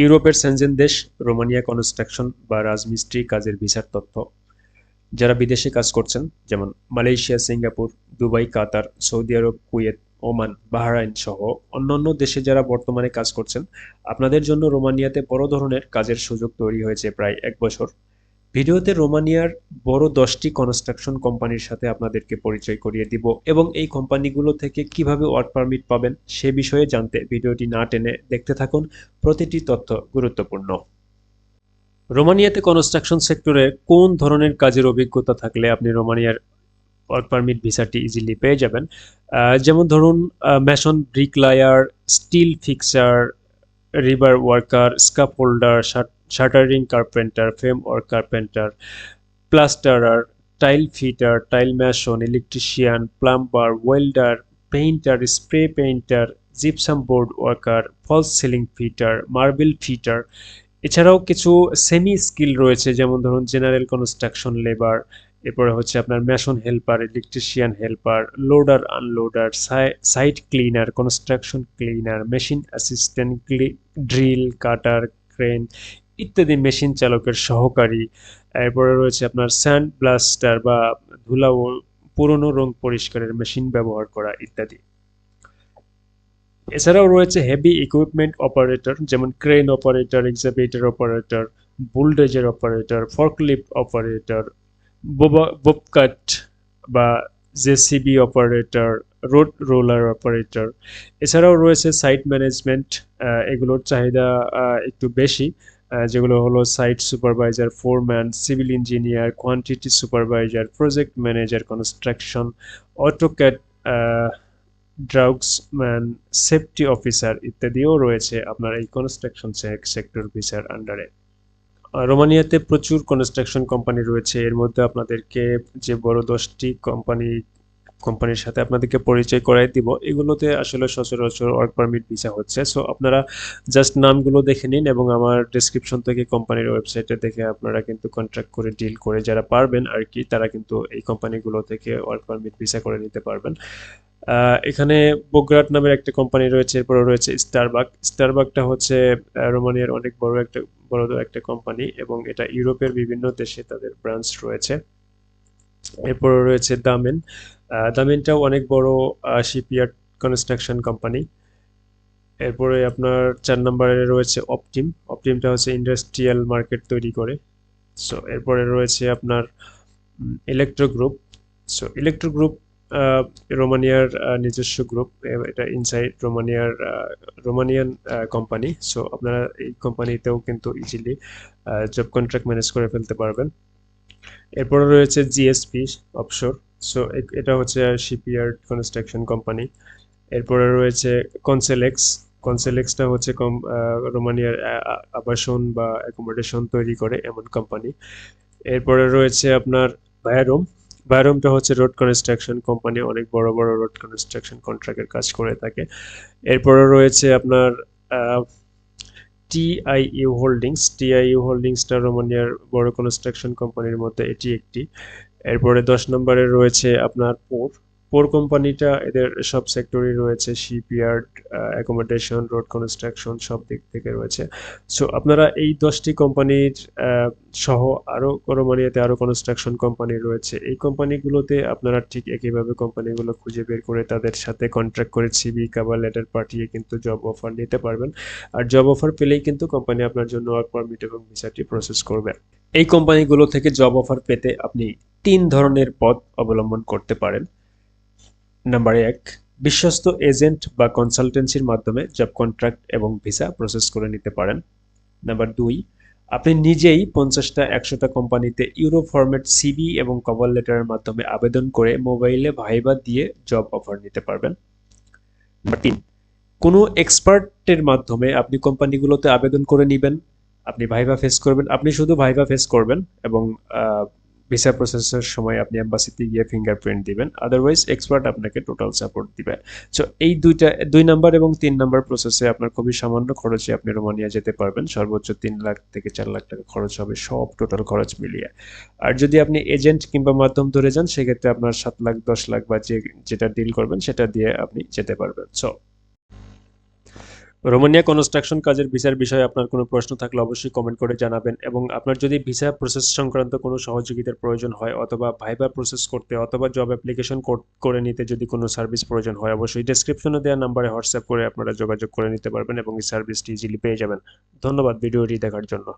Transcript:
ইউরোপের সেনজেন দেশ, Romania construction বা রাজমিস্ত্রি কাজের ভিসার তথ্য। যারা বিদেশে কাজ করছেন, যেমন Malaysia, Singapore, Dubai, Qatar, Saudi Arab, Kuwait, Oman, Bahrain সহ অন্যান্য দেশে যারা বর্তমানে কাজ করছেন, আপনাদের জন্য রোমানিয়াতে বড় ধরনের কাজের সুযোগ তৈরি হয়েছে প্রায় এক বছর। ভিডিওতে রোমানিয়ার বড় দশটি কনস্ট্রাকশন কোম্পানির সাথে আপনাদেরকে পরিচয় করিয়ে দিব এবং এই কোম্পানিগুলো থেকে কীভাবে ওয়ার্ক পারমিট পাবেন সে বিষয়ে জানতে ভিডিওটি না টেনে দেখতে থাকুন। প্রতিটি তথ্য গুরুত্বপূর্ণ। রোমানিয়াতে কনস্ট্রাকশন সেক্টরে কোন ধরনের কাজের অভিজ্ঞতা থাকলে আপনি রোমানিয়ার ওয়ার্ক পারমিট ভিসাটি ইজিলি পেয়ে যাবেন? যেমন ধরুন mason bricklayer steel fixer river worker scaffolder shuttering carpenter frame work carpenter plasterer tile fitter tile mason electrician plumber welder painter spray painter gypsum board worker false ceiling fitter marble fitter এছাড়াও কিছু semi skill রয়েছে, যেমন ধরুন general construction labour এরপরে হচ্ছে আপনার mason helper electrician helper loader unloader site cleaner construction cleaner machine assistant drill cutter crane ইত্যাদি machine চালকের সহকারী। এরপরে রয়েছে আপনার স্যান্ড ব্লাস্টার বা ধুলা ও পুরনো রং পরিষ্কারের মেশিন ব্যবহার করা ইত্যাদি। এছাড়াও রয়েছে হেভি ইকুইপমেন্ট অপারেটর, যেমন crane operator excavator operator, bulldozer operator, forklift operator bobcat বা JCB operator, road roller operator. এছাড়াও রয়েছে সাইট ম্যানেজমেন্ট এগুলোর চাহিদা একটু বেশি। যেগুলো হলো site supervisor foreman civil engineer quantity supervisor project manager construction AutoCAD draughtsman safety officer ইত্যাদিও রয়েছে আপনার এই কনস্ট্রাকশন সেক্টর ভিসার আন্ডারে রোমানিয়াতে প্রচুর কনস্ট্রাকশন কোম্পানি রয়েছে। এর মধ্যে আপনাদেরকে যে বড় দশটি কোম্পানি কোম্পানির সাথে আপনাদেরকে পরিচয় করাই দিব। এগুলোতে আসলে সচরাচর ওয়ার্ক পারমিট ভিসা হচ্ছে। সো আপনারা জাস্ট নামগুলো দেখে নিন এবং আমার ডেসক্রিপশন থেকে কোম্পানির ওয়েবসাইটে দেখে আপনারা কিন্তু কন্ট্রাক্ট করে ডিল করে যারা পারবেন আর কি, তারা কিন্তু এই কোম্পানিগুলো থেকে ওয়ার্ক পারমিট ভিসা করে নিতে পারবেন। এখানে বোগ্রাট নামের একটা কোম্পানি রয়েছে এরপরে রয়েছে স্টারবাক স্টারবাকটা হচ্ছে রোমানিয়ার অনেক বড় একটা বড় একটা কোম্পানি এবং এটা ইউরোপের বিভিন্ন দেশে তাদের ব্রাঞ্চ রয়েছে। এরপরে রয়েছে দামেন। দামেনটাও অনেক বড় শিপইয়ার্ড কনস্ট্রাকশন কোম্পানি এরপরে আপনার চার নম্বরে রয়েছে অপটিম অপটিমটা হচ্ছে ইন্ডাস্ট্রিয়াল মার্কেট তৈরি করে। সো এরপরে রয়েছে আপনার electro group so electro group রোমানিয়ার নিজস্ব গ্রুপ এটা ইনসাইড রোমানিয়ার রোমানিয়ান কোম্পানি সো আপনারা এই কোম্পানিতেও কিন্তু ইজিলি জব কন্ট্রাক্ট ম্যানেজ করে ফেলতে পারবেন। এরপরে রয়েছে জিএসপি অফশোর সো এটা হচ্ছে শিপইয়ার্ড কনস্ট্রাকশন কোম্পানি এরপরে রয়েছে কনসেলেক্স কনসেলেক্সটা হচ্ছে কম রোমানিয়ার আবাসন বা অ্যাকোমোডেশন তৈরি করে এমন কোম্পানি এরপরে রয়েছে আপনার বায়ারোম বায়ারোমটা হচ্ছে রোড কনস্ট্রাকশন কোম্পানি অনেক বড় বড় রোড কনস্ট্রাকশন কন্ট্রাক্টের কাজ করে থাকে। এরপরে রয়েছে আপনার টিআইইউ হোল্ডিংস টিআইইউ হোল্ডিংসটা রোমানিয়ার বড় কনস্ট্রাকশন কোম্পানির মধ্যে এটি একটি। এরপরে দশ নম্বরে রয়েছে আপনার পোর পোর কোম্পানিটা এদের সব সেক্টরই রয়েছে শিপইয়ার্ড অ্যাকোমোডেশন রোড কনস্ট্রাকশন সব দিক থেকে রয়েছে। সো আপনারা এই দশটি কোম্পানির সহ আরও রোমানিয়াতে আরও কনস্ট্রাকশন কোম্পানি রয়েছে। এই কোম্পানিগুলোতে আপনারা ঠিক একইভাবে কোম্পানিগুলো খুঁজে বের করে তাদের সাথে কন্ট্রাক্ট করে সিবি কাভার লেটার পাঠিয়ে কিন্তু জব অফার নিতে পারবেন। আর জব অফার পেলেই কিন্তু কোম্পানি আপনার জন্য ওয়ার্ক পারমিট এবং ভিসাটি প্রসেস করবে। এই কোম্পানিগুলো থেকে জব অফার পেতে আপনি তিন ধরনের পথ অবলম্বন করতে পারেন। নাম্বার এক, বিশ্বস্ত এজেন্ট বা কনসালটেন্সির মাধ্যমে জব কন্ট্রাক্ট এবং ভিসা প্রসেস করে নিতে পারেন। নাম্বার দুই, আপনি নিজেই পঞ্চাশটা একশোটা কোম্পানিতে ইউরো ফরম্যাট সিবি এবং কভার লেটারের মাধ্যমে আবেদন করে মোবাইলে ভাইবা দিয়ে জব অফার নিতে পারবেন। নাম্বার তিন, কোনো এক্সপার্টের মাধ্যমে আপনি কোম্পানিগুলোতে আবেদন করে নেবেন। আপনি ভাইভা ফেস করবেন, আপনি শুধু ভাইভা ফেস করবেন এবং ভিসা প্রসেসের সময় আপনি এম্বাসিতে গিয়ে ফিঙ্গারপ্রিন্ট দিবেন আদারওয়াইজ এক্সপার্ট আপনাকে টোটাল সাপোর্ট দিবে। সো এই দুইটা, দুই নাম্বার এবং তিন নাম্বার প্রসেসে আপনার খুবই সামান্য খরচে আপনি রোমানিয়া যেতে পারবেন। সর্বোচ্চ তিন লাখ থেকে চার লাখ টাকা খরচ হবে, সব টোটাল খরচ মিলিয়ে। আর যদি আপনি এজেন্ট কিংবা মাধ্যম ধরে যান, সেক্ষেত্রে আপনার সাত লাখ, দশ লাখ বা যে, যেটা ডিল করবেন, সেটা দিয়ে আপনি যেতে পারবেন। সো রোমানিয়া কনস্ট্রাকশন কাজের ভিসার বিষয়ে আপনার কোনো প্রশ্ন থাকলে অবশ্যই কমেন্ট করে জানাবেন এবং আপনার যদি ভিসা প্রসেস সংক্রান্ত কোনো সহযোগিতার প্রয়োজন হয় অথবা ভাইবার প্রসেস করতে অথবা জব অ্যাপ্লিকেশন করে নিতে যদি কোনো সার্ভিস প্রয়োজন হয় অবশ্যই ডেসক্রিপশনে দেওয়া নাম্বারে হোয়াটসঅ্যাপ করে আপনারা যোগাযোগ করে নিতে পারবেন এবং এই সার্ভিসটি ইজিলি পেয়ে যাবেন। ধন্যবাদ ভিডিওটি দেখার জন্য।